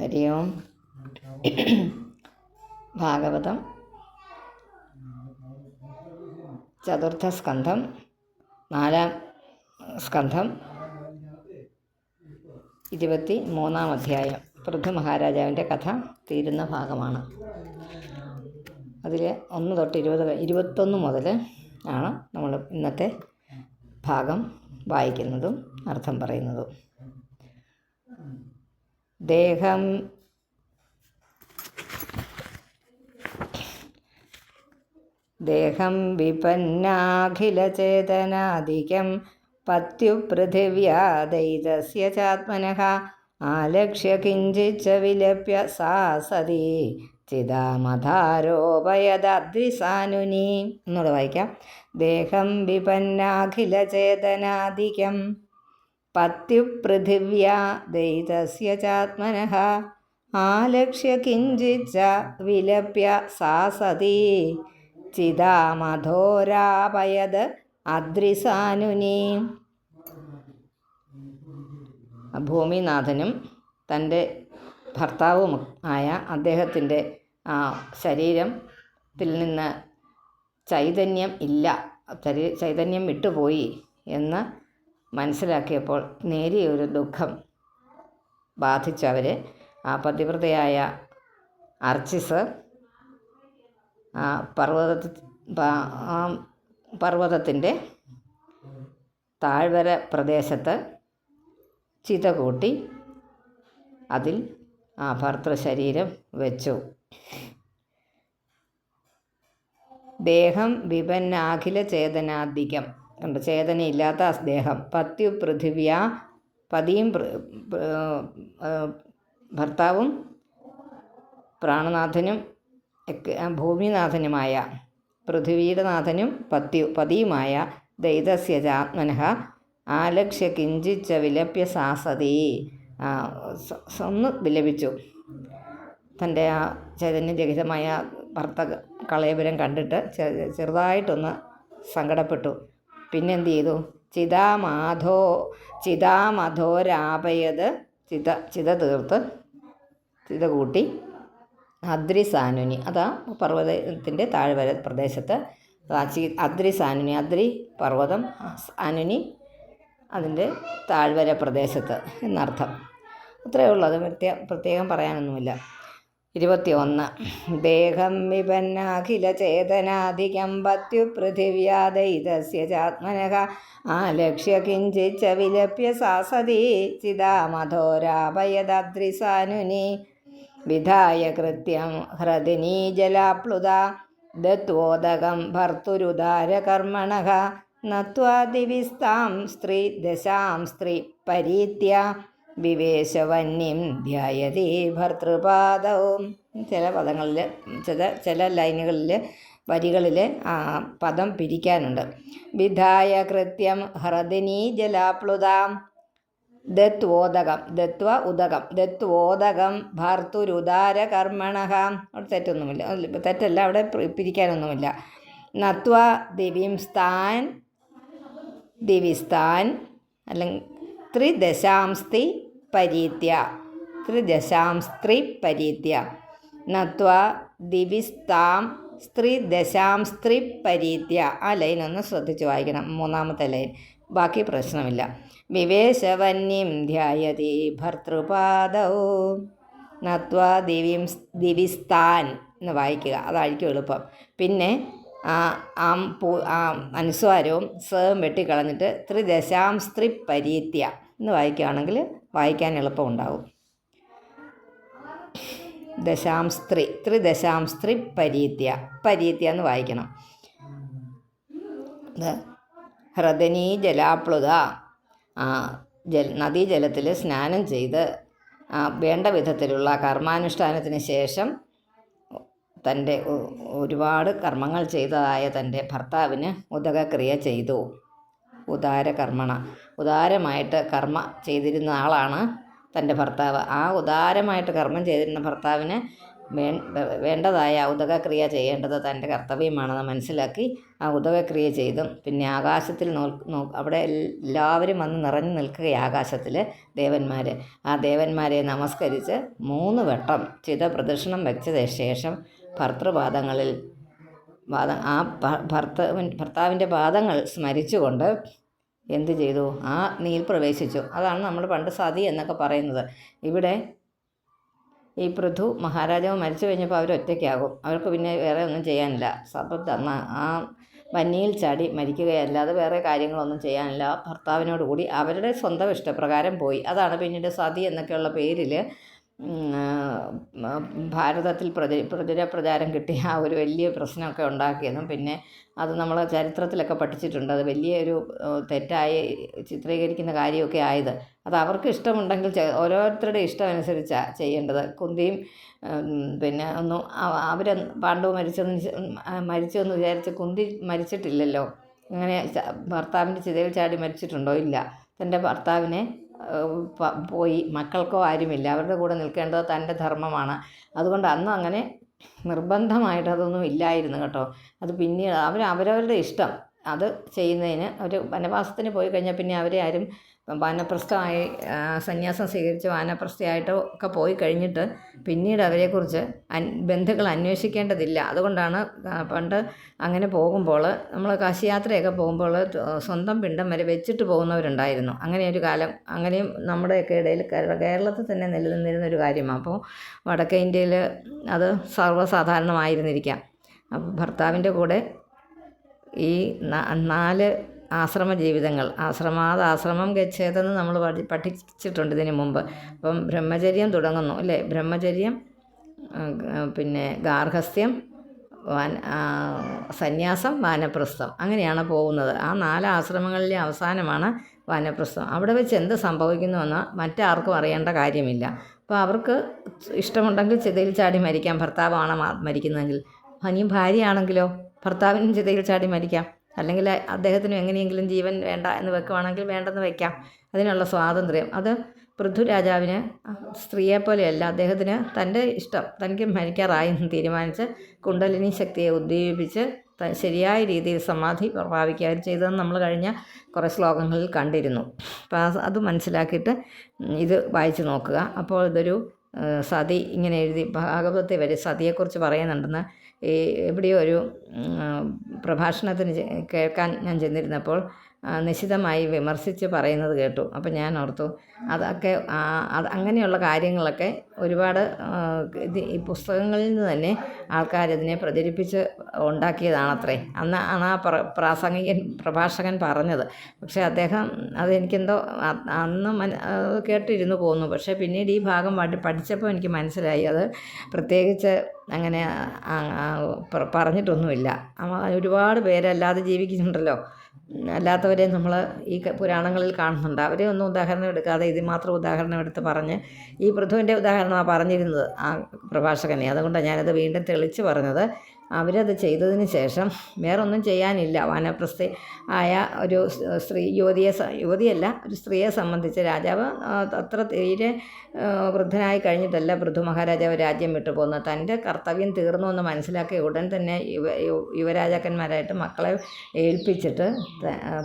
ഹരി ഓം ഭാഗവതം ചതുർത്ഥ സ്കന്ധം നാലാം സ്കന്ധം ഇരുപത്തി മൂന്നാം അധ്യായം. പൃഥു മഹാരാജാവിന്റെ കഥ തീരുന്ന ഭാഗമാണ്. അതിൽ ഒന്ന് തൊട്ട് ഇരുപത് ഇരുപത്തൊന്ന് മുതൽ ആണ് നമ്മൾ ഇന്നത്തെ ഭാഗം വായിക്കുന്നതും അർത്ഥം പറയുന്നതും. ദേഹം. ദേഹം വിപന്നാഖിലചേതനാദികം പത്യുപൃഥിവ്യാദൈതസ്യ ചാത്മനഃ ആലക്ഷ്യ കിഞ്ചിച്ച വിലപ്യ സാ സതി ചിതാമധാരോപയദ്രിസാനുനി എന്നോട് വായിക്കാം. ദേഹം വിപന്നാഖിലചേതനാദികം പത്യുപൃഥിവ്യാ ദൈതസ്യ ചാത്മനഃ. ആലക്ഷ്യ കിഞ്ചിച്ച വിലപ്യ സാ സതി. ചിതാമധോരാപയത് അദ്രിസാനുനി. ഭൂമിനാഥനും തന്റെ ഭർത്താവും ആയ അദ്ദേഹത്തിന്റെ ശരീരത്തിൽ നിന്ന് ചൈതന്യം ഇല്ല ചൈതന്യം വിട്ടുപോയി എന്ന് മനസ്സിലാക്കിയപ്പോൾ നേരിയ ഒരു ദുഃഖം ബാധിച്ചവർ ആ പതിവ്രതയായ അർച്ചിസ് ആ പർവത പർവതത്തിന്റെ താഴ്വര പ്രദേശത്ത് ചിത കൂട്ടി അതിൽ ആ ഭർത്തൃ ശരീരം വെച്ചു. ദേഹം വിപന്നാഖില ചേതനാധികം കണ്ട്? ചേതനയില്ലാത്ത ആ ദേഹം പത്യു പൃഥിവ്യ പതിയും ഭർത്താവും പ്രാണനാഥനും ഭൂമിനാഥനുമായ പൃഥ്വിയുടെ നാഥനും പത്യു പതിയുമായ ദൈതസ്യ ചാത്മനഃ ആലക്ഷ്യ കിഞ്ചിച്ച വിലപ്യ സാസതി. ആ, സ- സ- ഒന്ന് വിലപിച്ചു. തന്റെ ആ ചൈതന്യരഹിതമായ ഭർത്ത കളയപുരം കണ്ടിട്ട് ചെറുതായിട്ടൊന്ന് സങ്കടപ്പെട്ടു. പിന്നെ എന്ത് ചെയ്തു ചിതാമാധോ ചിതാമധോരാപയത് ചിത ചിത തീർത്ത് ചിത കൂട്ടി. അദ്രിസാനുനി. അതാ പർവതത്തിന്റെ താഴ്വര പ്രദേശത്ത് ആ ചി അദ്രിസാനുനി അദ്രി പർവതം അനുനി അതിന്റെ താഴ്വര പ്രദേശത്ത് എന്നർത്ഥം. അത്രയേ ഉള്ളൂ. അത് പ്രത്യേകം പറയാനൊന്നുമില്ല. ഇരുപത്തി ഒന്ന് ദേഹം വിപന്നഖില ചേതനാധികം പത്യു പൃഥിവ്യാദൈതസ്യ ചാത്മനഃ. ആലക്ഷ്യ കിഞ്ചിച്ച വിലപ്യ സാസതി ചിതാമധോരാപയദദ്രിസാനുനി വിധായ കൃത്യം ഹൃദിനീ ജലാപ്ലുത ദത്വോദകം ഭർത്തുരുദാരകർമ്മണ നത്വാദിവിസ്താം സ്ത്രീ ദശാം സ്ത്രീ പരീത്യ. വിവേശവന്യം ധ്യായതി ഭർത്തൃപാദവും ചില പദങ്ങളിൽ ചില ചില ലൈനുകളിൽ വരികളിൽ ആ പദം പിരിക്കാനുണ്ട്. വിധായ കൃത്യം ഹൃദിനീ ജലാപ്ലുതാം. ദത്വോദകം ദത്വ ഉദകം ദത്വോദകം ഭർത്തുരുദാരകർമ്മണഃ അവിടെ തെറ്റൊന്നുമില്ല. തെറ്റല്ല അവിടെ പിരിക്കാനൊന്നുമില്ല. നത്വ ദിവിംസ്ഥാൻ ദിവിസ്ഥാൻ അല്ലെങ്കിൽ ത്രിദശാംസ്തി പരീത്യ ത്രിദശാം സ്ത്രീ പരീത്യ നത്വ ദിവിസ്താം സ്ത്രീ ദശാം സ്ത്രീ പരീത്യ ആ ലൈൻ ഒന്ന് ശ്രദ്ധിച്ച് വായിക്കണം മൂന്നാമത്തെ ലൈൻ. ബാക്കി പ്രശ്നമില്ല. വിവേശവന്യം ധ്യായതി ഭർത്തൃപാദൗ. നത്വ ദിവിം ദിവിസ്താൻ എന്ന് വായിക്കുക അതായിരിക്കും എളുപ്പം. പിന്നെ ആ പൂ അനുസ്വാരവും സേം വെട്ടിക്കളഞ്ഞിട്ട് ത്രിദശാം സ്ത്രീ പരീത്യ എന്ന് വായിക്കുകയാണെങ്കിൽ വായിക്കാൻ എളുപ്പമുണ്ടാവും. ദശാംസ്ത്രി ത്രിദശാംസ്ത്രി ത്രിദശാം സ്ത്രീ പരീത്യ പരീത്യ എന്ന് വായിക്കണം. ഹ്രദനീ ജലാപ്ലുത. ജൽ നദീജലത്തിൽ സ്നാനം ചെയ്ത് വേണ്ട വിധത്തിലുള്ള കർമാനുഷ്ഠാനത്തിന് ശേഷം തന്റെ ഒരുപാട് കർമ്മങ്ങൾ ചെയ്തതായ തന്റെ ഭർത്താവിന് ഉദകക്രിയ ചെയ്തു. ഉദാര കർമ്മണ ഉദാരമായിട്ട് കർമ്മ ചെയ്തിരുന്ന ആളാണ് തന്റെ ഭർത്താവ്. ആ ഉദാരമായിട്ട് കർമ്മം ചെയ്തിരുന്ന ഭർത്താവിന് വേണ്ടതായ ഉദകക്രിയ ചെയ്യേണ്ടത് തന്റെ കർത്തവ്യമാണെന്ന് മനസ്സിലാക്കി ആ ഉദകക്രിയ ചെയ്തും. പിന്നെ ആകാശത്തിൽ നോ അവിടെ എല്ലാവരും വന്ന് നിറഞ്ഞു നിൽക്കുക ആകാശത്തിൽ ദേവന്മാർ ആ ദേവന്മാരെ നമസ്കരിച്ച് മൂന്ന് വട്ടം ചിത പ്രദക്ഷിണം വെച്ചത് ശേഷം ഭർത്തൃപാദങ്ങളിൽ പാദ ആ ഭർത്ത ഭർത്താവിൻ ഭർത്താവിന്റെ പാദങ്ങൾ സ്മരിച്ചുകൊണ്ട് എന്ത് ചെയ്തു? ആ നീൽ പ്രവേശിച്ചു. അതാണ് നമ്മൾ പണ്ട് സതി എന്നൊക്കെ പറയുന്നത്. ഇവിടെ ഈ പൃഥു മഹാരാജാവ് മരിച്ചു കഴിഞ്ഞപ്പോൾ അവർ ഒറ്റയ്ക്കാകും. അവർക്ക് പിന്നെ വേറെ ഒന്നും ചെയ്യാനില്ല. തന്ന ആ വന്നിയിൽ ചാടി മരിക്കുകയല്ലാതെ വേറെ കാര്യങ്ങളൊന്നും ചെയ്യാനില്ല. ഭർത്താവിനോട് കൂടി അവരുടെ സ്വന്തം ഇഷ്ടപ്രകാരം പോയി. അതാണ് പിന്നീട് സതി എന്നൊക്കെയുള്ള പേരിൽ ഭാരതത്തിൽ പ്രതി പ്രചര പ്രചാരം കിട്ടിയ ആ ഒരു വലിയ പ്രശ്നമൊക്കെ ഉണ്ടാക്കിയതും പിന്നെ അത് നമ്മൾ ചരിത്രത്തിലൊക്കെ പഠിച്ചിട്ടുണ്ട്. അത് വലിയ ഒരു തെറ്റായി ചിത്രീകരിക്കുന്ന കാര്യമൊക്കെ ആയത്. അത് അവർക്ക് ഇഷ്ടമുണ്ടെങ്കിൽ ഓരോരുത്തരുടെ ഇഷ്ടമനുസരിച്ചാണ് ചെയ്യേണ്ടത്. കുന്തിയും പിന്നെ ഒന്നും അവർ പാണ്ഡു മരിച്ചെന്ന് മരിച്ചു എന്ന് വിചാരിച്ച് കുന്തി മരിച്ചിട്ടില്ലല്ലോ. അങ്ങനെ ഭർത്താവിന്റെ ചിതയിൽ ചാടി മരിച്ചിട്ടുണ്ടോ? ഇല്ല. തന്റെ ഭർത്താവിനെ പോയി. മക്കൾക്കോ ആരുമില്ല. അവരുടെ കൂടെ നിൽക്കേണ്ടത് തന്റെ ധർമ്മമാണ്. അതുകൊണ്ട് അന്ന് അങ്ങനെ നിർബന്ധമായിട്ട് അതൊന്നും ഇല്ലായിരുന്നു കേട്ടോ. അത് പിന്നീട് അവർ അവരവരുടെ ഇഷ്ടം. അത് ചെയ്യുന്നതിന് അവർ വനവാസത്തിന് പോയി കഴിഞ്ഞാൽ പിന്നെ അവരെ ആരും വാനപ്രസ്ഥമായി സന്യാസം സ്വീകരിച്ച് വാനപ്രസ്ഥയായിട്ടോ ഒക്കെ പോയി കഴിഞ്ഞിട്ട് പിന്നീട് അവരെക്കുറിച്ച് ബന്ധുക്കൾ അന്വേഷിക്കേണ്ടതില്ല. അതുകൊണ്ടാണ് പണ്ട് അങ്ങനെ പോകുമ്പോൾ നമ്മൾ കാശിയാത്രയൊക്കെ പോകുമ്പോൾ സ്വന്തം പിണ്ടം വരെ വെച്ചിട്ട് പോകുന്നവരുണ്ടായിരുന്നു. അങ്ങനെ ഒരു കാലം അങ്ങനെയും നമ്മുടെയൊക്കെ ഇടയിൽ കേരളത്തിൽ തന്നെ നിലനിന്നിരുന്ന ഒരു കാര്യമാണ്. അപ്പോൾ വടക്കേ ഇന്ത്യയിൽ അത് സർവസാധാരണമായിരുന്നിരിക്കാം. അപ്പോൾ ഭർത്താവിന്റെ കൂടെ ഈ നാല് ആശ്രമ ജീവിതങ്ങൾ ആശ്രമാത് ആശ്രമം ഗച്ഛേതെന്ന് നമ്മൾ പഠി പഠിച്ചിട്ടുണ്ട് ഇതിനു മുമ്പ്. അപ്പം ബ്രഹ്മചര്യം തുടങ്ങുന്നു അല്ലേ? ബ്രഹ്മചര്യം പിന്നെ ഗാർഹസ്ഥ്യം വാൻ സന്യാസം വാനപ്രസ്ഥം അങ്ങനെയാണ് പോകുന്നത്. ആ നാല് ആശ്രമങ്ങളിലെ അവസാനമാണ് വാനപ്രസ്ഥം. അവിടെ വെച്ച് എന്ത് സംഭവിക്കുന്നുവെന്ന് മറ്റാർക്കും അറിയേണ്ട കാര്യമില്ല. അപ്പോൾ അവർക്ക് ഇഷ്ടമുണ്ടെങ്കിൽ ചിതയിൽ ചാടി മരിക്കാം. ഭർത്താവാണ് മരിക്കുന്നതെങ്കിൽ. ഇനി ഭാര്യയാണെങ്കിലോ? ഭർത്താവിനും ചിതയിൽ ചാടി മരിക്കാം. അല്ലെങ്കിൽ അദ്ദേഹത്തിന് എങ്ങനെയെങ്കിലും ജീവൻ വേണ്ട എന്ന് വെക്കുവാണെങ്കിൽ വേണ്ടെന്ന് വെക്കാം. അതിനുള്ള സ്വാതന്ത്ര്യം. അത് പൃഥ്വി രാജാവിന് സ്ത്രീയെപ്പോലെയല്ല അദ്ദേഹത്തിന് തന്റെ ഇഷ്ടം. തനിക്ക് മരിക്കാറായി എന്ന് തീരുമാനിച്ച് കുണ്ടലിനി ശക്തിയെ ഉദ്ദീപിപ്പിച്ച് ത- ശരിയായ രീതിയിൽ സമാധി പ്രാപിക്കുകയും ചെയ്തതെന്ന് നമ്മൾ കഴിഞ്ഞ കുറേ ശ്ലോകങ്ങളിൽ കണ്ടിരുന്നു. അപ്പോൾ അത് മനസ്സിലാക്കിയിട്ട് ഇത് വായിച്ച് നോക്കുക. അപ്പോൾ ഇതൊരു സതി ഇങ്ങനെ എഴുതി ഭാഗവതത്തെ വരെ സതിയെക്കുറിച്ച് പറയുന്നുണ്ടെന്ന് ഈ എവിടെയോ ഒരു പ്രഭാഷണത്തിന് കേൾക്കാൻ ഞാൻ ചെന്നിരുന്നപ്പോൾ നിശിതമായി വിമർശിച്ച് പറയുന്നത് കേട്ടു. അപ്പം ഞാൻ ഓർത്തു അതൊക്കെ അത് അങ്ങനെയുള്ള കാര്യങ്ങളൊക്കെ ഒരുപാട് ഇത് ഈ പുസ്തകങ്ങളിൽ നിന്ന് തന്നെ ആൾക്കാരിതിനെ പ്രചരിപ്പിച്ച് ഉണ്ടാക്കിയതാണത്രേ. അന്ന് ആണ് ആ പ്ര പ്രാസംഗികൻ പ്രഭാഷകൻ പറഞ്ഞത്. പക്ഷേ അദ്ദേഹം അതെനിക്കെന്തോ അന്ന് മന കേട്ടിരുന്നു പോന്നു. പക്ഷേ പിന്നീട് ഈ ഭാഗം പഠി പഠിച്ചപ്പോൾ എനിക്ക് മനസ്സിലായി. അത് പ്രത്യേകിച്ച് അങ്ങനെ പറഞ്ഞിട്ടൊന്നുമില്ല. ഒരുപാട് പേരല്ലാതെ ജീവിക്കുന്നുണ്ടല്ലോ. അല്ലാത്തവരെ നമ്മൾ ഈ പുരാണങ്ങളിൽ കാണുന്നുണ്ട്. അവരെ ഒന്നും ഉദാഹരണം എടുക്കാതെ ഇത് മാത്രം ഉദാഹരണം എടുത്ത് പറഞ്ഞ് ഈ പൃഥുവിന്റെ ഉദാഹരണമാണ് പറഞ്ഞിരുന്നത് ആ പ്രഭാഷകനെ. അതുകൊണ്ടാണ് ഞാനത് വീണ്ടും തെളിച്ച് പറഞ്ഞത്. അവരത് ചെയ്തതിന് ശേഷം വേറൊന്നും ചെയ്യാനില്ല. വാനപ്രസ്ഥ ആയ ഒരു സ്ത്രീ യുവതിയെ യുവതിയല്ല ഒരു സ്ത്രീയെ സംബന്ധിച്ച് രാജാവ് അത്ര തീരെ വൃദ്ധനായി കഴിഞ്ഞിട്ടല്ല പൃഥു മഹാരാജാവ് രാജ്യം വിട്ടു പോകുന്നത്. തന്റെ കർത്തവ്യം തീർന്നു എന്ന് മനസ്സിലാക്കിയ ഉടൻ തന്നെ യുവ യുവരാജാക്കന്മാരായിട്ട് മക്കളെ ഏൽപ്പിച്ചിട്ട്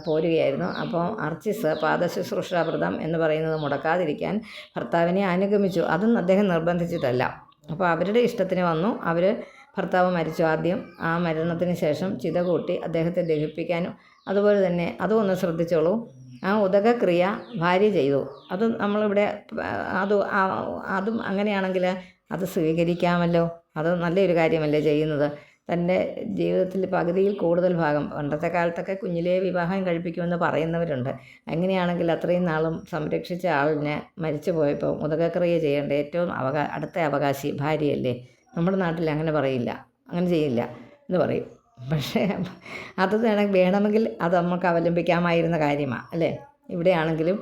പോരുകയായിരുന്നു. അപ്പോൾ അർച്ചിസ് പാദശുശ്രൂഷാവ്രതം എന്ന് പറയുന്നത് മുടക്കാതിരിക്കാൻ ഭർത്താവിനെ അനുഗമിച്ചു. അതും അദ്ദേഹം നിർബന്ധിച്ചിട്ടല്ല. അപ്പോൾ അവരുടെ ഇഷ്ടത്തിന് വന്നു. അവർ ഭർത്താവ് മരിച്ചു ആദ്യം. ആ മരണത്തിന് ശേഷം ചിത കൂട്ടി അദ്ദേഹത്തെ ദഹിപ്പിക്കാനും അതുപോലെ തന്നെ അതും ഒന്ന് ശ്രദ്ധിച്ചോളൂ. ആ ഉദകക്രിയ ഭാര്യ ചെയ്തു. അത് നമ്മളിവിടെ അത് അതും അങ്ങനെയാണെങ്കിൽ അത് സ്വീകരിക്കാമല്ലോ. അത് നല്ലൊരു കാര്യമല്ലേ ചെയ്യുന്നത്. തന്റെ ജീവിതത്തിൽ പകുതിയിൽ കൂടുതൽ ഭാഗം പണ്ടത്തെ കാലത്തൊക്കെ കുഞ്ഞിലെ വിവാഹം കഴിപ്പിക്കുമെന്ന് പറയുന്നവരുണ്ട്. അങ്ങനെയാണെങ്കിൽ അത്രയും നാളും സംരക്ഷിച്ച ആളിനെ മരിച്ചു പോയപ്പോൾ ഉദകക്രിയ ചെയ്യേണ്ട ഏറ്റവും അവകാ അടുത്ത അവകാശി ഭാര്യയല്ലേ? നമ്മുടെ നാട്ടിൽ അങ്ങനെ പറയില്ല. അങ്ങനെ ചെയ്യില്ല എന്ന് പറയും. പക്ഷേ അത് വേണ വേണമെങ്കിൽ അത് നമുക്ക് അവലംബിക്കാമായിരുന്ന കാര്യമാണ് അല്ലേ? ഇവിടെയാണെങ്കിലും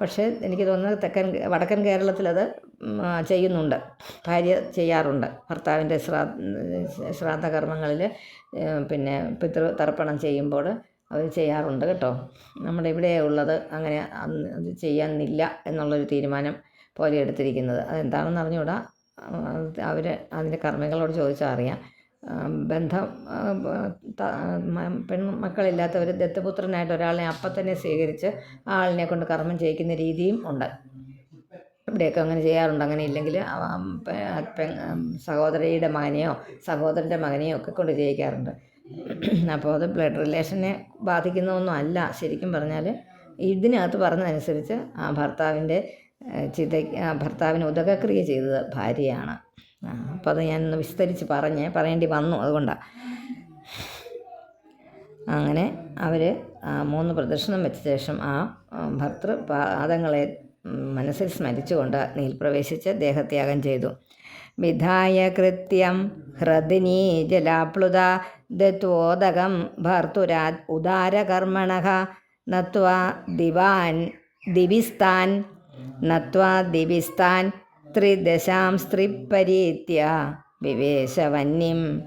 പക്ഷേ എനിക്ക് തോന്നുന്നത് തെക്കൻ വടക്കൻ കേരളത്തിലത് ചെയ്യുന്നുണ്ട്. ഭാര്യ ചെയ്യാറുണ്ട്. ഭർത്താവിന്റെ ശ്രാ ശ്രാദ്ധ പിന്നെ പിതൃ തർപ്പണം ചെയ്യുമ്പോൾ അവർ ചെയ്യാറുണ്ട് കേട്ടോ. നമ്മുടെ ഇവിടെ ഉള്ളത് അങ്ങനെ അത് ചെയ്യാനില്ല എന്നുള്ളൊരു തീരുമാനം പോലെ എടുത്തിരിക്കുന്നത്. അതെന്താണെന്ന് അറിഞ്ഞുകൂടാ അവർ അതിന്റെ കർമ്മികളോട് ചോദിച്ചാൽ അറിയാം ബന്ധം ആ, മക്കളില്ലാത്തവർ ദത്തപുത്രനായിട്ട് ഒരാളിനെ അപ്പം തന്നെ സ്വീകരിച്ച് ആ ആളിനെ കൊണ്ട് കർമ്മം ചെയ്യിക്കുന്ന രീതിയും ഉണ്ട്. ഇവിടെയൊക്കെ അങ്ങനെ ചെയ്യാറുണ്ട്. അങ്ങനെ ഇല്ലെങ്കിൽ സഹോദരിയുടെ മകനെയോ സഹോദരന്റെ മകനെയോ ഒക്കെ കൊണ്ട് ചെയ്യിക്കാറുണ്ട്. അപ്പോൾ അത് ബ്ലഡ് റിലേഷനെ ബാധിക്കുന്നതൊന്നും അല്ല. ശരിക്കും പറഞ്ഞാൽ ഇതിനകത്ത് പറഞ്ഞതനുസരിച്ച് ആ ഭർത്താവിന്റെ ചിത ഭർത്താവിന് ഉദകക്രിയ ചെയ്തത് ഭാര്യയാണ്. അപ്പോൾ അത് ഞാനൊന്ന് വിസ്തരിച്ച് പറഞ്ഞ് പറയേണ്ടി വന്നു അതുകൊണ്ടാണ് അങ്ങനെ അവർ മൂന്ന് പ്രദർശനം വെച്ച ശേഷം ആ ഭർത്തൃ പാദങ്ങളെ മനസ്സിൽ സ്മരിച്ചുകൊണ്ട് നീൽപ്രവേശിച്ച് പ്രവേശിച്ച് ദേഹത്യാഗം ചെയ്തു. വിധായ കൃത്യം ഹൃദിനീ ജലാപ്ലുത ദത്വോദകം ഭർത്തുരാ ഉദാരകർമ്മണ നത്വ ദിവാൻ ദിവിസ്താൻ നത്വാ ദിവിസ്താൻ ത്രിദശാം സ്ത്രീപരീത്യ വിവേശവന്യം.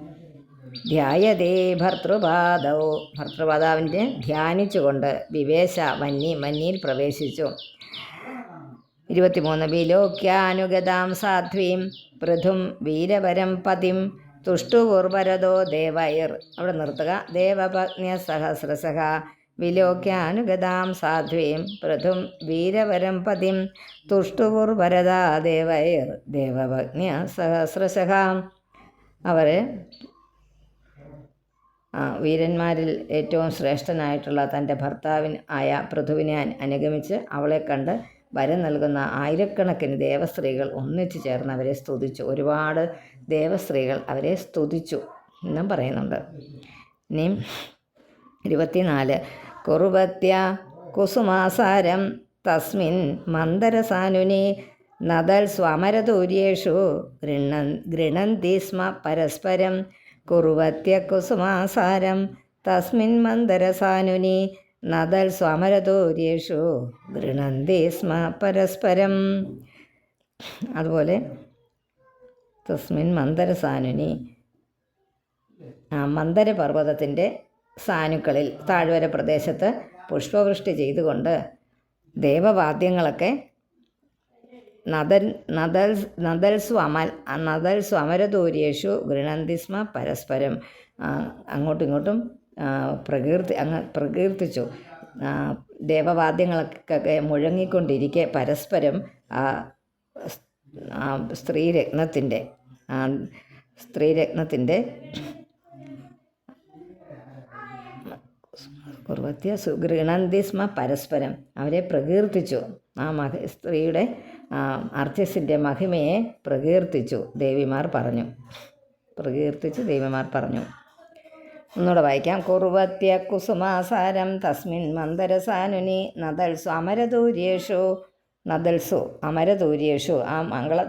ധ്യായതേ ഭർത്തൃപാദൗ. ഭർത്തൃപാദാവിന്റെ ധ്യാനിച്ചുകൊണ്ട് വിവേശ വന്നി മഞ്ഞിയിൽ പ്രവേശിച്ചു. ഇരുപത്തിമൂന്ന് വിലോക്യാനുഗതാം സാധ്വീം. പൃഥും വീരവരം പതിം. തുഷ്ടുപൂർവരതോ ദേവൈർ. അവിടെ നിർത്തുക. ദേവപത്ന്യ സഹസ്രസഹ വിലോക്യാനുഗതാം സാധ്വീം. പൃഥും വീരവരം പതിം. തുഷ്ടുപൂർവരതാ ദേവൈർ ദേവപത്ന്യ സഹസ്രശഹ അവർ വീരന്മാരിൽ ഏറ്റവും ശ്രേഷ്ഠനായിട്ടുള്ള തന്റെ ഭർത്താവിൻ ആയ പൃഥുവിനെ അനുഗമിച്ച് അവളെ കണ്ട് വരം നൽകുന്ന ആയിരക്കണക്കിന് ദേവസ്ത്രീകൾ ഒന്നിച്ചു ചേർന്ന് അവരെ സ്തുതിച്ചു. ഒരുപാട് ദേവസ്ത്രീകൾ അവരെ സ്തുതിച്ചു എന്നും പറയുന്നുണ്ട്. ഇനിയും ഇരുപത്തിനാല് കുറുവത്യ കുസുമാസാരം തസ്മിൻ മന്ദരസാനുനി നദൽ സ്വമരതൂര്യേഷു ഗൃണ ഗൃണന്തി സ്മ പരസ്പരം കുറുവത്യ കുസുമാസാരം തസ്മിൻ മന്ദരസാനുനി നദൽ സ്വമരതൂര്യേഷു ഗൃണന്തി സ്മ പരസ്പരം അതുപോലെ തസ്മിൻ മന്ദരസാനുനി മന്ദരപർവതത്തിന്റെ മന്ദര പർവതത്തിന്റെ സാനുക്കളിൽ താഴ്വര പ്രദേശത്ത് പുഷ്പവൃഷ്ടി ചെയ്തുകൊണ്ട് ദേവവാദ്യങ്ങളൊക്കെ നദൽ നദൽ നദൽസു അമൽ നദൽസു അമരദൂര്യേഷു ഗൃണന്തിസ്മ പരസ്പരം ആ, അങ്ങോട്ടും ഇങ്ങോട്ടും പ്രകീർത്തി അങ്ങ് പ്രകീർത്തിച്ചു. ദേവവാദ്യങ്ങളൊക്കെ മുഴങ്ങിക്കൊണ്ടിരിക്കെ പരസ്പരം സ്ത്രീരത്നത്തിന്റെ സ്ത്രീരത്നത്തിന്റെ കുർവത്യ സുഗൃണന്തി സ്മ പരസ്പരം. അവരെ പ്രകീർത്തിച്ചു. ആ മഹ സ്ത്രീയുടെ അർച്ചസിന്റെ മഹിമയെ പ്രകീർത്തിച്ചു. ദേവിമാർ പറഞ്ഞു. പ്രകീർത്തിച്ച് ദേവിമാർ പറഞ്ഞു. ഒന്നുകൂടെ വായിക്കാം. കുറുവത്യ കുസുമാസാരം തസ്മിൻ മന്ദരസാനുനി നദൽസു അമരദൂര്യേഷു. നദൽസു അമരദൂര്യേഷു. ആ മംഗള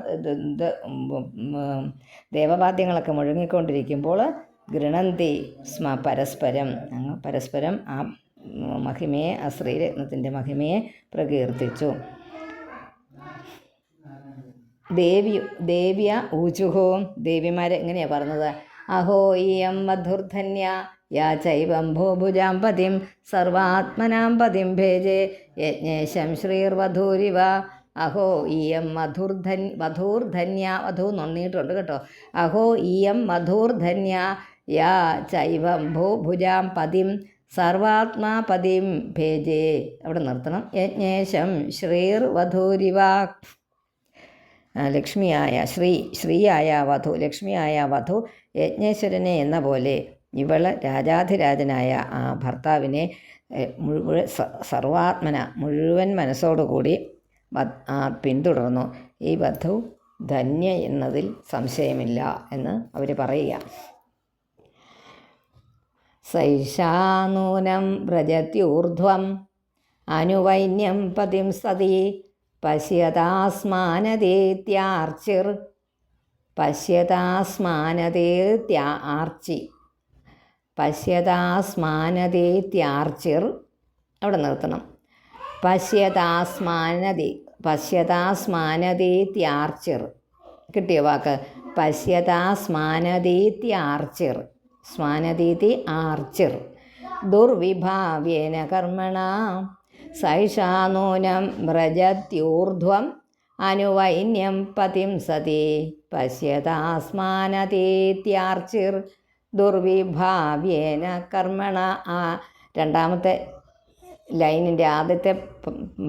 ദേവവാദ്യങ്ങളൊക്കെ മുഴങ്ങിക്കൊണ്ടിരിക്കുമ്പോൾ ഗൃണന്തി സ്മ പരസ്പരം. അങ്ങ് പരസ്പരം ആ മഹിമയെ ആ ശ്രീരത്നത്തിന്റെ മഹിമയെ പ്രകീർത്തിച്ചു. ദേവി ദേവിയ ഊചുഹോ. ദേവിമാരെ എങ്ങനെയാണ് പറഞ്ഞത്? അഹോ ഇയം മധുർധന്യ യാ ചൈവം ഭൂഭുജാം പതിം സർവാത്മനാം പതിം ഭേജേ യജ്ഞേശം ശ്രീർവധൂരിവ. അഹോ ഇയം മധുർധൻ മധൂർധന്യ മധു നൊന്നിയിട്ടുണ്ട് കേട്ടോ. അഹോ ഇയം മധുർധന്യ യാ ചൈവം ഭൂഭുജാം പതിം സർവാത്മാപതിം ഭേജേ. അവിടെ നിർത്തണം. യജ്ഞേശം ശ്രീർവധൂരിവ. ലക്ഷ്മിയായ ശ്രീ ശ്രീയായ വധു ലക്ഷ്മിയായ വധു യജ്ഞേശ്വരനെ എന്ന പോലെ ഇവൾ രാജാധിരാജനായ ആ ഭർത്താവിനെ മുഴുവൻ സർവാത്മന മുഴുവൻ മനസ്സോടുകൂടി പിന്തുടർന്നു. ഈ വധു ധന്യ എന്നതിൽ സംശയമില്ല എന്ന് അവർ പറയുക. സൈഷാനൂനം വ്രജത്യൂർധ്വം അനുവൈന്യം പതിം സതി പശ്യതാസ്മാനതേത്യാർച്ചിർ. പശ്യതാസ്മാനതേത്യാ ആർച്ചി പശ്യതാസ്മാനതേത്യാർച്ചിർ. അവിടെ നിർത്തണം. പശ്യതാസ്മാനതി പശ്യതാസ്മാനതേത്യാർച്ചിർ. കിട്ടിയ വാക്ക്. പശ്യതാസ്മാനതീത്യാർച്ചിർ. സ്മാനതീതി ആർച്ചിർ ദുർവിഭാവ്യേന കർമ്മണ. സൈഷാനൂനം വ്രജത്യൂർധ്വം. അനുവൈന്യം പതിം സതി. പശ്യതാസ്മാനതീത്യാർച്ചിർ ദുർവിഭാവ്യേന കർമ്മണ. ആ രണ്ടാമത്തെ ലൈനിന്റെ ആദ്യത്തെ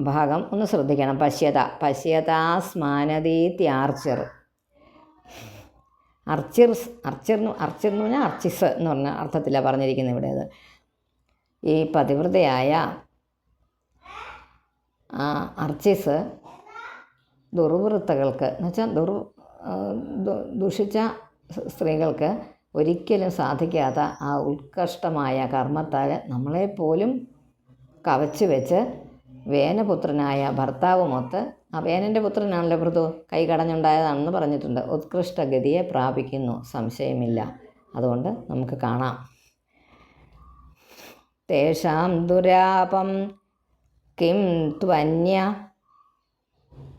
ഭാഗം ഒന്ന് ശ്രദ്ധിക്കണം. പശ്യത. പശ്യതാസ്മാനതീത്യാർച്ചിർ അർച്ചിർ അർച്ചിർന്നു അർച്ചിർന്നു പറഞ്ഞാൽ അർച്ചിസ് എന്ന് പറഞ്ഞ അർത്ഥത്തിലാണ് പറഞ്ഞിരിക്കുന്നത് ഇവിടെ അത്. ഈ പതിവ്രതയായ അർച്ചിസ് ദുർവൃത്തകൾക്ക് എന്ന് വെച്ചാൽ ദുർ ദുഷിച്ച സ്ത്രീകൾക്ക് ഒരിക്കലും സാധിക്കാത്ത ആ ഉത്കൃഷ്ടമായ കർമ്മത്താൽ നമ്മളെപ്പോലും കവച്ച് വെച്ച് വേനപുത്രനായ ഭർത്താവുമൊത്ത് ആ വേനന്റെ പുത്രനാണല്ലോ പ്രതു കൈ കടഞ്ഞുണ്ടായതാണെന്ന് പറഞ്ഞിട്ടുണ്ട്. ഉത്കൃഷ്ടഗതിയെ പ്രാപിക്കുന്നു. സംശയമില്ല. അതുകൊണ്ട് നമുക്ക് കാണാം. തേഷാം ദുരാപം. കിം ത്വന്യ.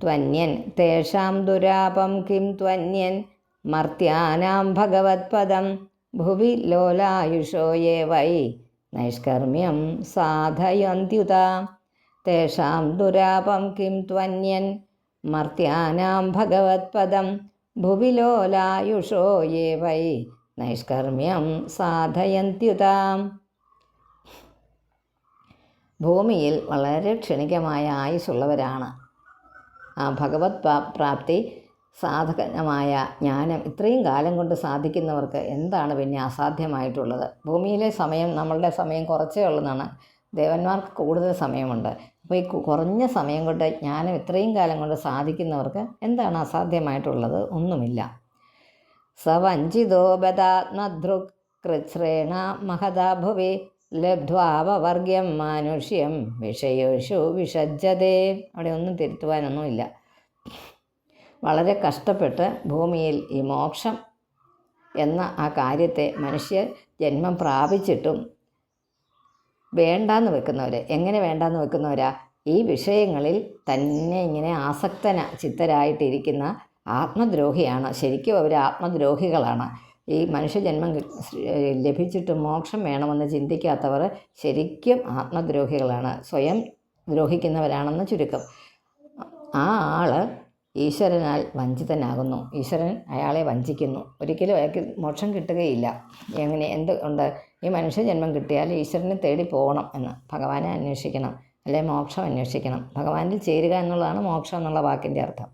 ത്വന്യൻ. തേഷാം ദുരാപം. കിം ത്വന്യൻ. മർത്യാനാം ഭഗവത്പദം. ഭുവി ലോലായുഷോയേ വൈ. നൈഷ്കർമ്മ്യം സാധയന്ത്യുത. തേഷാം ദുരാപം കിം ത്വന്യൻ? മർത്യാനാം ഭഗവത്പദം ഭുവി ലോലായുഷോ യേ വൈ നൈഷ്കർമ്മ്യം സാധയന്ത്യുതാം. ഭൂമിയിൽ വളരെ ക്ഷണികമായ ആയുസ്സുള്ളവരാണ്. ആ ഭഗവത് പ്രാപ്തി സാധകമായ ജ്ഞാനം ഇത്രയും കാലം കൊണ്ട് സാധിക്കുന്നവർക്ക് എന്താണ് പിന്നെ അസാധ്യമായിട്ടുള്ളത്? ഭൂമിയിലെ സമയം നമ്മളുടെ സമയം കുറച്ചേ ഉള്ളതാണ് ദേവന്മാർക്ക് കൂടുതൽ സമയമുണ്ട്. അപ്പോൾ ഈ കുറഞ്ഞ സമയം കൊണ്ട് ജ്ഞാനം ഇത്രയും കാലം കൊണ്ട് സാധിക്കുന്നവർക്ക് എന്താണ് അസാധ്യമായിട്ടുള്ളത്? ഒന്നുമില്ല. സവഞ്ചിതോ ബദാത്മധൃക് കൃച്ഛ്രേണ മഹതാ ഭുവി ലബ്ധ്വാപവർഗ്യം മാനുഷ്യം വിഷയോഷു വിഷജ്ജതേ അവിടെ ഒന്നും തിരുത്തുവാനൊന്നുമില്ല. വളരെ കഷ്ടപ്പെട്ട് ഭൂമിയിൽ ഈ മോക്ഷം എന്ന ആ കാര്യത്തെ മനുഷ്യ ജന്മം പ്രാപിച്ചിട്ടും വേണ്ടാന്ന് വെക്കുന്നവർ എങ്ങനെ വേണ്ടാന്ന് വെക്കുന്നവരാ? ഈ വിഷയങ്ങളിൽ തന്നെ ഇങ്ങനെ ആസക്തന ചിത്തരായിട്ടിരിക്കുന്ന ആത്മദ്രോഹിയാണ്. ശരിക്കും അവർ ആത്മദ്രോഹികളാണ്. ഈ മനുഷ്യജന്മം ലഭിച്ചിട്ട് മോക്ഷം വേണമെന്ന് ചിന്തിക്കാത്തവർ ശരിക്കും ആത്മദ്രോഹികളാണ്. സ്വയം ദ്രോഹിക്കുന്നവരാണെന്ന് ചുരുക്കം. ആ ആൾ ഈശ്വരനാൽ വഞ്ചിതനാകുന്നു. ഈശ്വരൻ അയാളെ വഞ്ചിക്കുന്നു. ഒരിക്കലും അയാൾക്ക് മോക്ഷം കിട്ടുകയില്ല. എങ്ങനെ? എന്ത് ഉണ്ട്? ഈ മനുഷ്യജന്മം കിട്ടിയാൽ ഈശ്വരനെ തേടി പോകണം എന്ന്. ഭഗവാനെ അന്വേഷിക്കണം. അല്ലെ മോക്ഷം അന്വേഷിക്കണം. ഭഗവാനിൽ ചേരുക എന്നുള്ളതാണ് മോക്ഷം എന്നുള്ള വാക്കിന്റെ അർത്ഥം.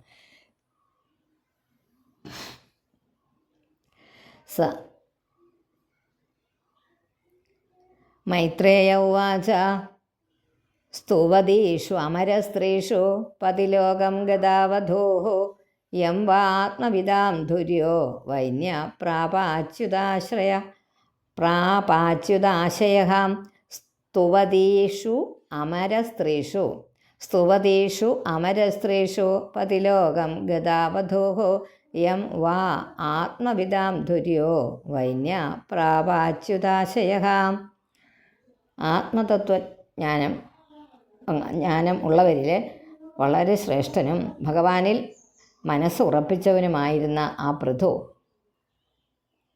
സ. മൈത്രേയ ഉവാച. സ്തുവതീഷു അമരസ്ത്രീഷു പതിലോകം ഗതാവധൂः യം വാത്മവിതാം ധുര്യോ വൈന്യ പ്രാപാച്യുതാശ്രയ പ്രാപാച്യുതാശയ സ്തുവതീഷു അമരസ്ത്രീഷു സ്തുവതീഷു അമരസ്ത്രീഷു പതിലോകം ഗതാവധൂः യം വാ ആത്മവിതാം ധുര്യോ വൈന്യ പ്രാപാച്യുതാശയ ആത്മതത്വജ്ഞാനം ജ്ഞാനം ഉള്ളവരിൽ വളരെ ശ്രേഷ്ഠനും ഭഗവാനിൽ മനസ്സ് ഉറപ്പിച്ചവനുമായിരുന്ന ആ പൃഥു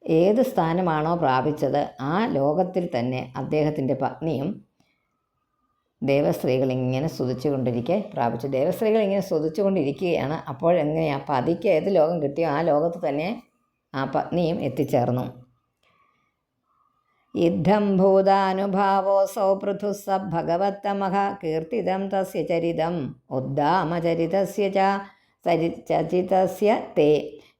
ഏത് സ്ഥാനമാണോ പ്രാപിച്ചത് ആ ലോകത്തിൽ തന്നെ അദ്ദേഹത്തിന്റെ പത്നിയും ദേവസ്ത്രീകൾ ഇങ്ങനെ സ്തുതിച്ചുകൊണ്ടിരിക്കെ പ്രാപിച്ചു. ദേവസ്ത്രീകൾ ഇങ്ങനെ സ്തുതിച്ചുകൊണ്ടിരിക്കുകയാണ്. അപ്പോഴെങ്ങനെയാ? പതിക്ക് ഏത് ലോകം കിട്ടിയോ ആ ലോകത്ത് തന്നെ ആ പത്നിയും എത്തിച്ചേർന്നു. യുദ്ധം ഭൂതാനുഭാവോസൗ പൃഥു കീർത്തിതം തസ്യ ചരിതം ഉദ്ദാമചരിതസ്യ ച ചരി ചരിതസ്യ തേ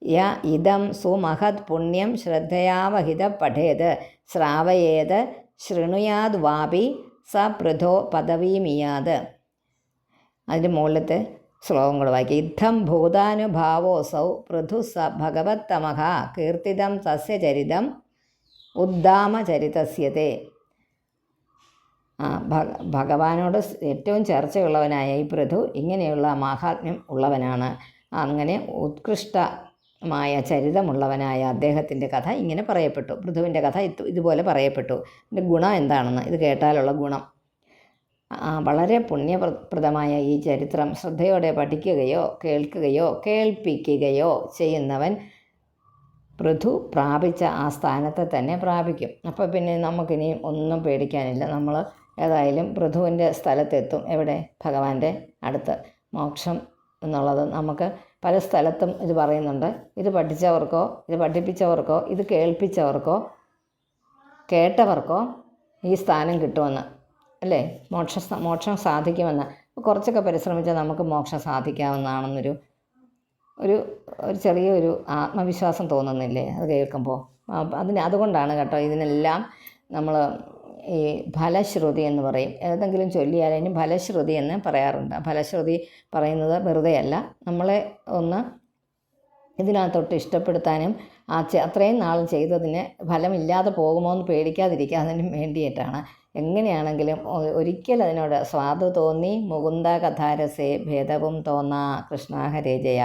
യ ഇതം സുമഹത് പുണ്യം ശ്രദ്ധയാവഹിത പഠേത് ശ്രാവയേത് ശൃണുയാത് വാപി സ പൃഥോ പദവീമിയാത് അതിന്റെ മുകളിലത്തെ ശ്ലോകം കൂടെ വായിക്കുക യുദ്ധം ഭൂതാനുഭാവോസൗ പൃഥു സ ഭഗവത്തമഹ കീർത്തിതം തസ്യ ചരിതം ഉദ്ദാമചരിതസ്യതേ. ഭഗ ഭഗവാനോട് ഏറ്റവും ചർച്ചയുള്ളവനായ ഈ പൃഥു ഇങ്ങനെയുള്ള മാഹാത്മ്യം ഉള്ളവനാണ്. അങ്ങനെ ഉത്കൃഷ്ടമായ ചരിതമുള്ളവനായ അദ്ദേഹത്തിന്റെ കഥ ഇങ്ങനെ പറയപ്പെട്ടു. പൃഥുവിന്റെ കഥ ഇത് ഇതുപോലെ പറയപ്പെട്ടു. ഇതിന്റെ ഗുണം എന്താണെന്ന് ഇത് കേട്ടാലുള്ള ഗുണം. വളരെ പുണ്യപ്രദമായ ഈ ചരിത്രം ശ്രദ്ധയോടെ പഠിക്കുകയോ കേൾക്കുകയോ കേൾപ്പിക്കുകയോ ചെയ്യുന്നവൻ പൃഥു പ്രാപിച്ച ആ സ്ഥാനത്തെ തന്നെ പ്രാപിക്കും. അപ്പോൾ പിന്നെ നമുക്കിനി ഒന്നും പേടിക്കാനില്ല. നമ്മൾ ഏതായാലും പൃഥുവിന്റെ സ്ഥലത്തെത്തും. എവിടെ? ഭഗവാന്റെ അടുത്ത്. മോക്ഷം എന്നുള്ളത് നമുക്ക് പല സ്ഥലത്തും ഇത് പറയുന്നുണ്ട്. ഇത് പഠിച്ചവർക്കോ ഇത് പഠിപ്പിച്ചവർക്കോ ഇത് കേൾപ്പിച്ചവർക്കോ കേട്ടവർക്കോ ഈ സ്ഥാനം കിട്ടുമെന്ന്. അല്ലേ? മോക്ഷ മോക്ഷം സാധിക്കുമെന്ന്. കുറച്ചൊക്കെ പരിശ്രമിച്ചാൽ നമുക്ക് മോക്ഷം സാധിക്കാവുന്നതാണെന്നൊരു ഒരു ഒരു ചെറിയൊരു ആത്മവിശ്വാസം തോന്നുന്നില്ലേ? അത് കേൾക്കുമ്പോൾ അതിന് അതുകൊണ്ടാണ് കേട്ടോ ഇതിനെല്ലാം നമ്മൾ ഈ ഫലശ്രുതി എന്ന് പറയും. ഏതെങ്കിലും ചൊല്ലിയാലും ഫലശ്രുതി എന്ന് പറയാറുണ്ട്. ഫലശ്രുതി പറയുന്നത് വെറുതെയല്ല. നമ്മളെ ഒന്ന് ഇതിനകത്തൊട്ട് ഇഷ്ടപ്പെടുത്താനും ആ അത്രയും നാൾ ചെയ്തതിന് ഫലമില്ലാതെ പോകുമോ എന്ന് പേടിക്കാതിരിക്കാതിനും വേണ്ടിയിട്ടാണ്. എങ്ങനെയാണെങ്കിലും ഒരിക്കൽ അതിനോട് സ്വാദ് തോന്നി മുകുന്ദ കഥാരസേ ഭേദവും തോന്നാ കൃഷ്ണാഹരേ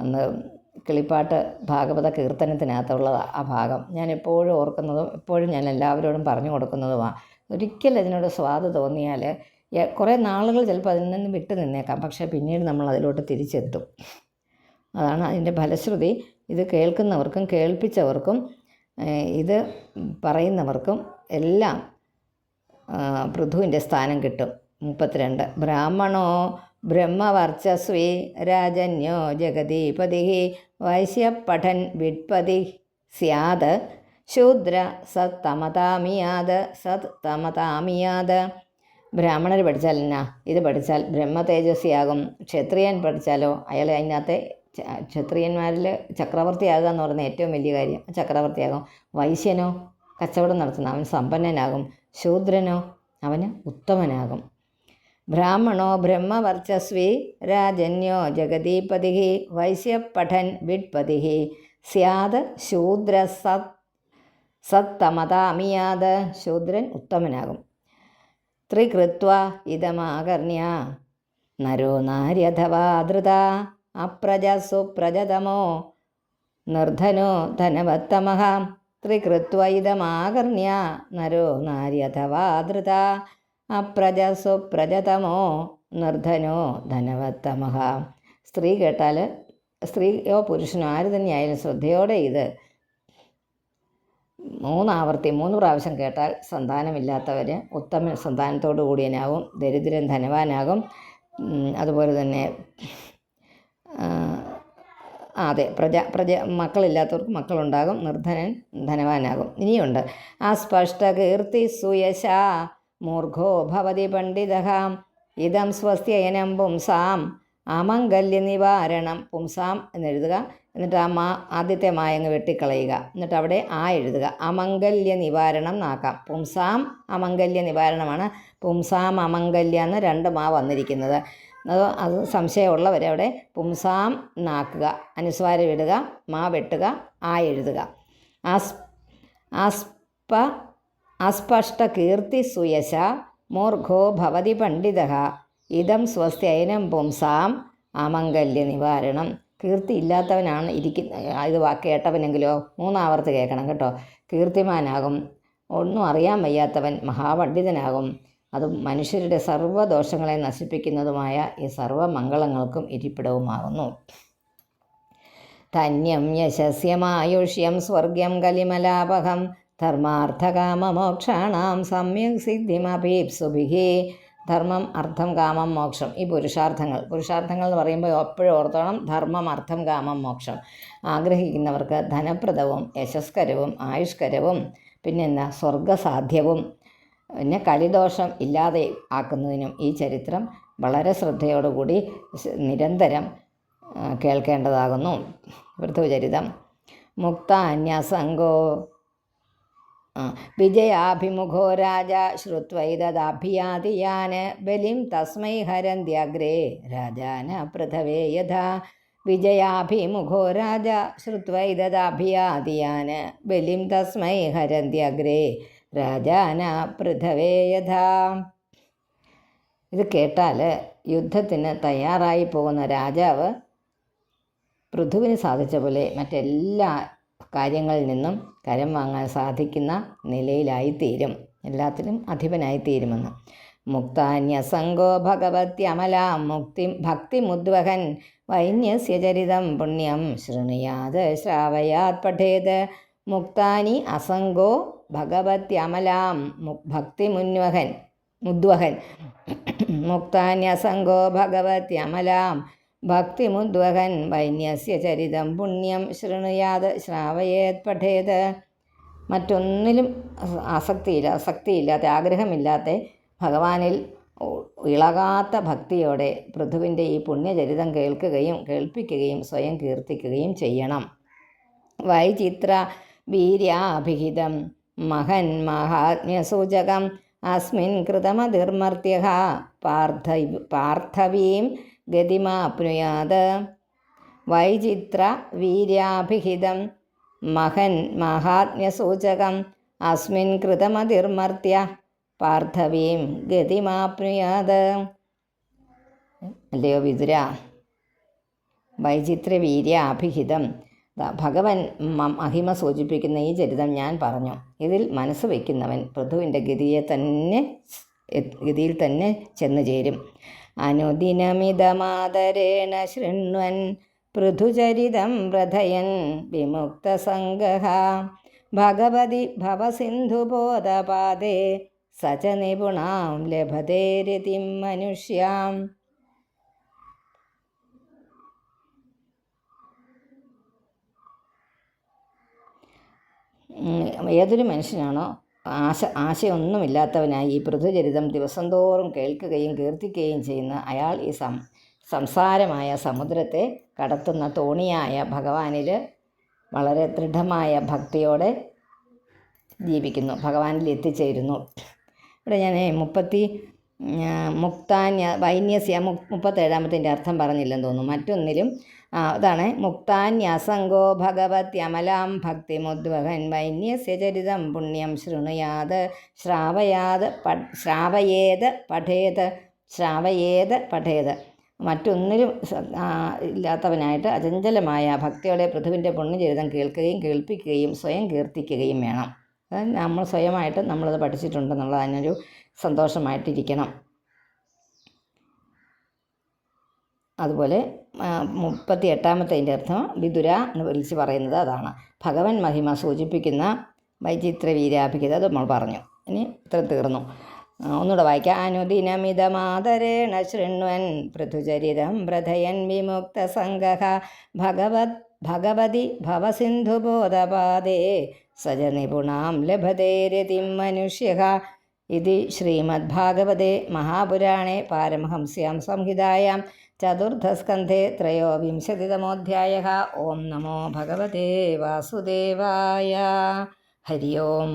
എന്ന് കിളിപ്പാട്ട് ഭാഗവത കീർത്തനത്തിനകത്തുള്ള ആ ഭാഗം ഞാൻ എപ്പോഴും ഓർക്കുന്നതും എപ്പോഴും ഞാൻ എല്ലാവരോടും പറഞ്ഞു കൊടുക്കുന്നതുമാണ് ഒരിക്കൽ അതിനോട് സ്വാദ് തോന്നിയാൽ കുറേ നാളുകൾ ചിലപ്പോൾ അതിൽ നിന്ന് വിട്ടു നിന്നേക്കാം. പക്ഷേ പിന്നീട് നമ്മൾ അതിലോട്ട് തിരിച്ചെത്തും. അതാണ് അതിന്റെ ഫലശ്രുതി. ഇത് കേൾക്കുന്നവർക്കും കേൾപ്പിച്ചവർക്കും ഇത് പറയുന്നവർക്കും എല്ലാം പൃഥുവിന്റെ സ്ഥാനം കിട്ടും. മുപ്പത്തിരണ്ട്. ബ്രാഹ്മണോ ബ്രഹ്മവർച്ചസ്വി രാജന്യോ ജഗതീപതി വൈശ്യപഠൻ വിഡ്പതി സ്യാത് ശൂദ്ര സത് തമതാമിയാത് സത് തമതാമിയാത് ബ്രാഹ്മണർ പഠിച്ചാൽ എന്നാ? ഇത് പഠിച്ചാൽ ബ്രഹ്മ തേജസ്വിയാകും ക്ഷത്രിയൻ പഠിച്ചാലോ? അയാൾ അതിനകത്തെ ക്ഷത്രിയന്മാരിൽ ചക്രവർത്തിയാകുക എന്ന് പറയുന്ന ഏറ്റവും വലിയ കാര്യം. ചക്രവർത്തിയാകും. വൈശ്യനോ? കച്ചവടം നടത്തുന്ന അവൻ സമ്പന്നനാകും. ശൂദ്രനോ? അവന് ഉത്തമനാകും. ബ്രാഹ്മണോ ബ്രഹ്മവർച്ചസ്വി? രാജന്യോ ജഗതീപതി വൈശ്യപഠൻ വിഡ്പതി? സ്യാത് ശൂദ്ര സത് സത്തമതാമിയാത് ശൂദ്രൻ ഉത്തമനാകും. ത്രികൃത്വ ഇതമാകർണ്യ. നരോ നാര്യഥവാ ധൃത. അപ്രജസു പ്രജതമോ? നിർധനോ ധനവത്തമഹ. ത്രികൃത്വ ഇതമാകർണ്യ. നരോ നാര്യഥവാ ധൃത. അപ്രജസു പ്രജതമോ നിർധനോ ധനവത്തമഹ. സ്ത്രീ കേട്ടാൽ സ്ത്രീയോ പുരുഷനോ ആര് തന്നെയായാലും ശ്രദ്ധയോടെ ഇത് മൂന്നാവർത്തി മൂന്ന് പ്രാവശ്യം കേട്ടാൽ സന്താനമില്ലാത്തവർ ഉത്തമ സന്താനത്തോടു കൂടിയനാവും ദരിദ്രൻ ധനവാനാകും. അതുപോലെ തന്നെ ആ, ആ, അതെ പ്രജ പ്രജ മക്കളില്ലാത്തവർക്ക് മക്കളുണ്ടാകും നിർധനൻ ധനവാനാകും. ഇനിയുണ്ട്. അസ്പഷ്ട കീർത്തി സുയശ. മൂർഘോ ഭവതി പണ്ഡിത ഇതം സ്വസ്ത്യയനം പുംസാം. അമംഗല്യ നിവാരണം. പുംസാം എന്നെഴുതുക എന്നിട്ട് ആ മാ ആദ്യത്തെ മായങ്ങ് വെട്ടിക്കളയുക. എന്നിട്ട് അവിടെ ആ എഴുതുക. അമംഗല്യ നിവാരണം എന്നാക്കാം. പുംസാം അമംഗല്യ നിവാരണമാണ്. പുംസാം അമംഗല്യ എന്ന് രണ്ട് മാ വന്നിരിക്കുന്നത്. അത് അത് സംശയമുള്ളവരെ അവിടെ പുംസാം നാക്കുക അനുസ്വാരം ഇടുക മാ വെട്ടുക ആ എഴുതുക. ആസ് അസ്പ അസ്പഷ്ട കീർത്തി സുയശ മൂർഘോ ഭവതി പണ്ഡിത. ഇതം സ്വസ്ഥൈനം പുംസാം അമംഗല്യ നിവാരണം കീർത്തി ഇല്ലാത്തവനാണ് ഇരിക്കുന്ന ഇത് വാക്ക് കേട്ടവനെങ്കിലോ മൂന്നാവർത്ത് കേൾക്കണം കേട്ടോ. കീർത്തിമാനാകും. ഒന്നും അറിയാൻ വയ്യാത്തവൻ മഹാപണ്ഡിതനാകും. അതും മനുഷ്യരുടെ സർവദോഷങ്ങളെ നശിപ്പിക്കുന്നതുമായ ഈ സർവമംഗളങ്ങൾക്കും ഇരിപ്പിടവുമാകുന്നു. ധന്യം യശസ്യമായുഷ്യം സ്വർഗ്യം കലിമലാപകം ധർമാർത്ഥകാമമോക്ഷാണാം സമ്യക് സിദ്ധിമപീപ്സുഭിഹി. ധർമ്മം അർത്ഥം കാമം മോക്ഷം. ഈ പുരുഷാർത്ഥങ്ങൾ. പുരുഷാർത്ഥങ്ങൾ എന്ന് പറയുമ്പോൾ എപ്പോഴും ഓർത്തോണം ധർമ്മം അർത്ഥം കാമം മോക്ഷം. ആഗ്രഹിക്കുന്നവർക്ക് ധനപ്രദവും യശസ്കരവും ആയുഷ്കരവും പിന്നെന്താ സ്വർഗസാധ്യവും പിന്നെ കലിദോഷം ഇല്ലാതെ ആക്കുന്നതിനും ഈ ചരിത്രം വളരെ ശ്രദ്ധയോടുകൂടി നിരന്തരം കേൾക്കേണ്ടതാകുന്നു. പൃഥ്വചരിതം മുക്താന്യസംഗോ ആ, വിജയാഭിമുഖോ രാജ ശ്രുത്വൈതദാഭിയാതിയാൻ ബലിം തസ്മൈ ഹരന്ത്യഗ്രേ രാജാന പൃഥവേ യഥാ വിജയാഭിമുഖോ രാജ ശ്രുത്വൈതദാഭിയാതിയാൻ ബലിം തസ്മൈ ഹരന്ത്യഗ്രേ രാജാന പൃഥവേ യഥാ. ഇത് കേട്ടാൽ യുദ്ധത്തിന് തയ്യാറായി പോകുന്ന രാജാവ് പൃഥുവിന് സാധിച്ച പോലെ മറ്റെല്ലാ കാര്യങ്ങളിൽ നിന്നും കരം വാങ്ങാൻ സാധിക്കുന്ന നിലയിലായിത്തീരും. എല്ലാത്തിലും അധിപനായിത്തീരുമെന്ന്. മുക്താന്യസംഗോ ഭഗവത്യമലാം മുക്തി ഭക്തിമുദ്വഹൻ വൈന്യസ്യചരിതം പുണ്യം ശൃണുയാത് ശ്രാവയാത് പഠേത്. മുക്താനി അസംഗോ ഭഗവത്യമലാം ഭക്തിമുന്വഹൻ മുദ്വഹൻ. മുക്താന്യസംഗോ ഭഗവത്യമലാം ഭക്തിമുദ്വഹൻ വൈന്യസ്യ ചരിതം പുണ്യം ശൃണുയാത് ശ്രാവയേത് പഠേത്. മറ്റൊന്നിലും ആസക്തിയില്ല ആസക്തിയില്ലാത്ത ആഗ്രഹമില്ലാത്ത ഭഗവാനിൽ ഇളകാത്ത ഭക്തിയോടെ പൃഥുവിന്റെ ഈ പുണ്യചരിതം കേൾക്കുകയും കേൾപ്പിക്കുകയും സ്വയം കീർത്തിക്കുകയും ചെയ്യണം. വൈചിത്ര വീര്യാഭിഹിതം മഹൻ മഹാത്മ്യസൂചകം അസ്മിൻ കൃതമതിർമർത്യ പാർത്ഥ പാർത്ഥവീം ഗതിമാപ്നുയാത്. വൈചിത്ര വീര്യാഭിഹിതം. മഹൻ മഹാത്മ്യസൂചകം. അസ്മിൻ കൃതമതിർമർത്യ. പാർത്ഥവീം ഗതിമാപ്നുയാത്. അല്ലയോ വിതുര. വൈചിത്ര വീര്യാഭിഹിതം. ഭഗവൻ മഹിമ സൂചിപ്പിക്കുന്ന ഈ ചരിതം ഞാൻ പറഞ്ഞു. ഇതിൽ മനസ്സ് വയ്ക്കുന്നവൻ പൃഥുവിന്റെ ഗതിയെ തന്നെ ഗതിയിൽ തന്നെ ചെന്നു ചേരും. അനുദിനമിതമാദരേണ ശൃണ്വൻ പൃഥുചരിതം വ്രതയൻ വിമുക്തസംഗ ഭഗവതി ഭവസിന്ധുബോധപാദേ സച നിപുണാം ലഭതേ മനുഷ്യാം ഏതൊരു മനുഷ്യനാണോ ആശ ആശയൊന്നുമില്ലാത്തവനായി ഈ പൃഥുചരിതം ദിവസം തോറും കേൾക്കുകയും കീർത്തിക്കുകയും ചെയ്യുന്ന അയാൾ ഈ സം സംസാരമായ സമുദ്രത്തെ കടത്തുന്ന തോണിയായ ഭഗവാനിൽ വളരെ ദൃഢമായ ഭക്തിയോടെ ജീവിക്കുന്നു. ഭഗവാനിൽ എത്തിച്ചേരുന്നു. ഇവിടെ ഞാൻ മുപ്പത്തി മുക്താന്യ വൈന്യസ്യ മുപ്പത്തേഴാമത്തിന്റെ അർത്ഥം പറഞ്ഞില്ലെന്ന് തോന്നുന്നു. മറ്റൊന്നിലും അതാണ്. മുക്താന്യസംഗോ ഭഗവത്യമലാം ഭക്തിമുദ്വഹൻ വൈന്യസ്യ ചരിതം പുണ്യം ശൃണുയാത് ശ്രാവയാത് പ ശ്രാവയേത് പഠേത് ശ്രാവയേത് പഠേത്. മറ്റൊന്നിലും ഇല്ലാത്തവനായിട്ട് അചഞ്ചലമായ ഭക്തിയോടെ പൃഥുവിന്റെ പുണ്യചരിതം കേൾക്കുകയും കേൾപ്പിക്കുകയും സ്വയം കീർത്തിക്കുകയും വേണം. നമ്മൾ സ്വയമായിട്ട് നമ്മളത് പഠിച്ചിട്ടുണ്ടെന്നുള്ളത് അതിനൊരു സന്തോഷമായിട്ടിരിക്കണം. അതുപോലെ മുപ്പത്തി എട്ടാമത്തതിന്റെ അർത്ഥം വിദുര എന്ന് വിളിച്ച് പറയുന്നത് അതാണ്. ഭഗവൻ മഹിമ സൂചിപ്പിക്കുന്ന വൈചിത്ര വീരാഭിഗത നമ്മൾ പറഞ്ഞു. ഇനി ഇത്ര തീർന്നു. ഒന്നുകൂടെ വായിക്കാം. അനുദിനമിതമാതരേണ ശൃണ്വൻ പൃഥുചരിതം പ്രഥയൻ വിമുക്ത സംഗഹ ഭഗവത് ഭഗവതി ഭവസിന്ധുബോധപാദേ സജ നിപുണാം ലഭതേ രതിം മനുഷ്യ ഇതി ശ്രീമദ്ഭാഗവതേ മഹാപുരാണേ പാരമഹംസ്യാം സംഹിതായാം ചതുർത്ഥസ്കന്ധേ ത്രയോവിംശതിതമോധ്യായ ഓം നമോ ഭഗവതേ വാസുദേവായ ഹരി ഓം